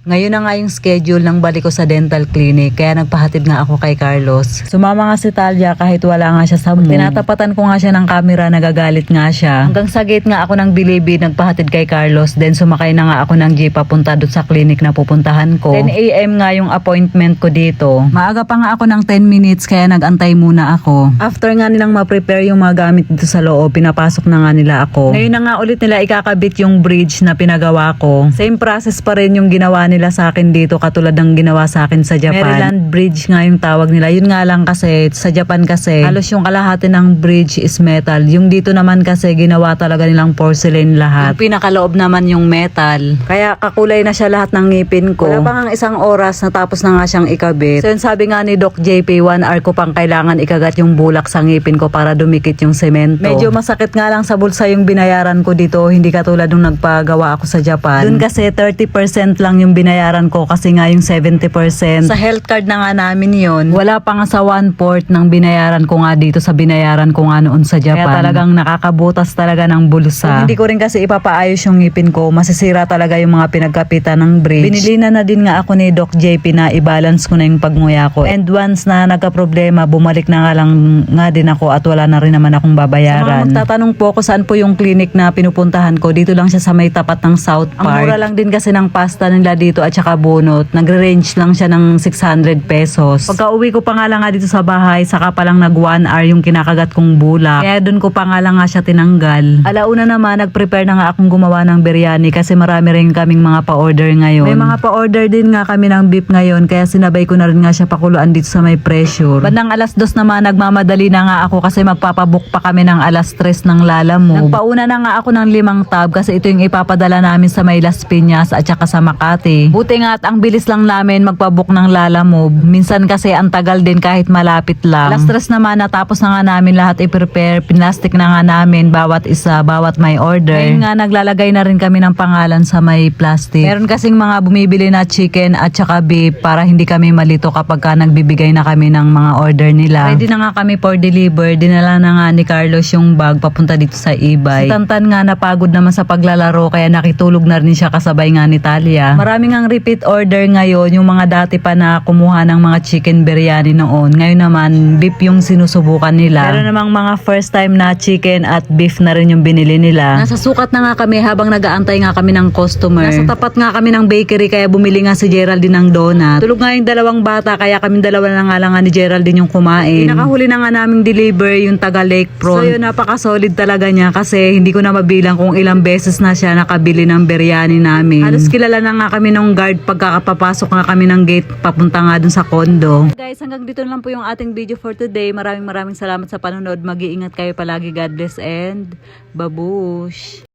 Ngayon na nga yung schedule ng balik ko sa dental clinic kaya nagpahatid nga ako kay Carlos. Sumama nga si Talia kahit wala nga siya sa mood. Tinatapatan ko nga siya ng camera, nagagalit nga siya. Hanggang sa gate nga ako ng Bilibi, nagpahatid kay Carlos. Then sumakay na nga ako ng jeep papunta doon sa clinic na pupuntahan ko. 10 a.m. nga yung appointment ko dito. Maaga pa nga ako ng 10 minutes kaya nagantay muna ako. After nga nilang ma-prepare yung mga gamit dito sa loob, pinapasok na nga nila ako. Ngayon na nga ulit nila ikakabit yung bridge na pinagawa ko. Same process pa rin yung ginawa nila sa akin dito katulad ng ginawa sa akin sa Japan. Maryland Bridge nga yung tawag nila. Yun nga lang kasi sa Japan kasi halos yung kalahati ng bridge is metal. Yung dito naman kasi ginawa talaga nilang porcelain lahat. Yung pinakaloob naman yung metal. Kaya kakulay na siya lahat ng ngipin ko. Wala pa nga isang oras natapos na nga siyang ikabit. So yun sabi nga ni Doc JP, 1 hour ko pang kailangan ikagat yung bulak sa ngipin ko para dumikit yung semento. Medyo masakit nga lang sa bulsa yung binayaran ko dito. Hindi katulad nung nagpagawa ako sa Japan. Doon kasi 30% lang yung binayaran ko kasi nga yung 70%. Sa health card na nga namin yon wala pa nga sa 1 port ng binayaran ko nga dito sa binayaran ko nga noon sa Japan. Kaya talagang nakakabutas talaga ng bulsa. Kung hindi ko rin kasi ipapaayos yung ngipin ko, masisira talaga yung mga pinagkapitan ng bridge. Binili na na din nga ako ni Doc JP na i-balance ko na yung pagnguya ko. And once na nagka-problema, bumalik na nga lang nga din ako at wala na rin naman akong babayaran. Sa mga magtatanong po ko saan po yung clinic na pinupuntahan ko, dito lang siya sa may tapat ng South Park. Ang mura lang din kasi ng pasta nila dito at saka bunot. Nagre-range lang siya ng 600 pesos. Pagka uwi ko pa nga lang nga dito sa bahay, saka pa lang nag 1 hour yung kinakagat kong bulak. Kaya doon ko pa nga lang nga siya tinanggal. Alauna naman, nag-prepare na nga akong gumawa ng biryani kasi marami rin kaming mga pa-order ngayon. May mga pa-order din nga kami ng beef ngayon kaya sinabay ko na rin nga siya pakuluan dito sa may pressure. Bandang alas dos naman, nagmamadali na nga ako kasi magpapabook pa kami ng alas 3 ng Lalamove. Nagpauna na nga ako ng limang tab kasi ito yung ipapadala namin sa may Las Piñas at saka sa Makati. Buti nga at ang bilis lang namin magpabook ng Lalamove. Minsan kasi ang tagal din kahit malapit lang. Alas 3 naman natapos na nga namin lahat i-prepare. Pinlastic na nga namin bawat isa, bawat may order. Ngayon nga naglalagay na rin kami ng pangalan sa may plastic. Meron kasing mga bumibili na chicken at saka beef para hindi kami malito kapag ka nagbibigay na kami ng mga order nila. Ready na nga kami for deliver. Dinala na nga ni Carlos yung bag papunta dito sa e-bike. Si Tantan nga napagod naman sa paglalaro kaya nakitulog na rin siya kasabay nga ni Talia. Maraming ang repeat order ngayon yung mga dati pa na kumuha ng mga chicken biryani noon. Ngayon naman beef yung sinusubukan nila. Pero namang mga first time na chicken at beef na rin yung binili nila. Nasa sukat na nga kami habang nag-aantay nga kami ng customer. Nasa tapat nga kami ng bakery kaya bumili nga si Geraldine ng donut. Tulog nga yung dalawang bata kaya kami dalawa na nga lang nga ni Geraldine yung kumain. Pinakahuli na nga naming deliver yung taga Lake Front. So yun, napaka-solid talaga niya kasi hindi ko na mabilang kung ilang beses na siya nakabili ng biryani namin. Halos kilala na nga kami ng guard pagkakapapasok nga kami ng gate papunta nga dun sa condo. Guys, hanggang dito na lang po yung ating video for today. Maraming maraming salamat sa panonood. Mag-iingat kayo palagi. God bless and babush!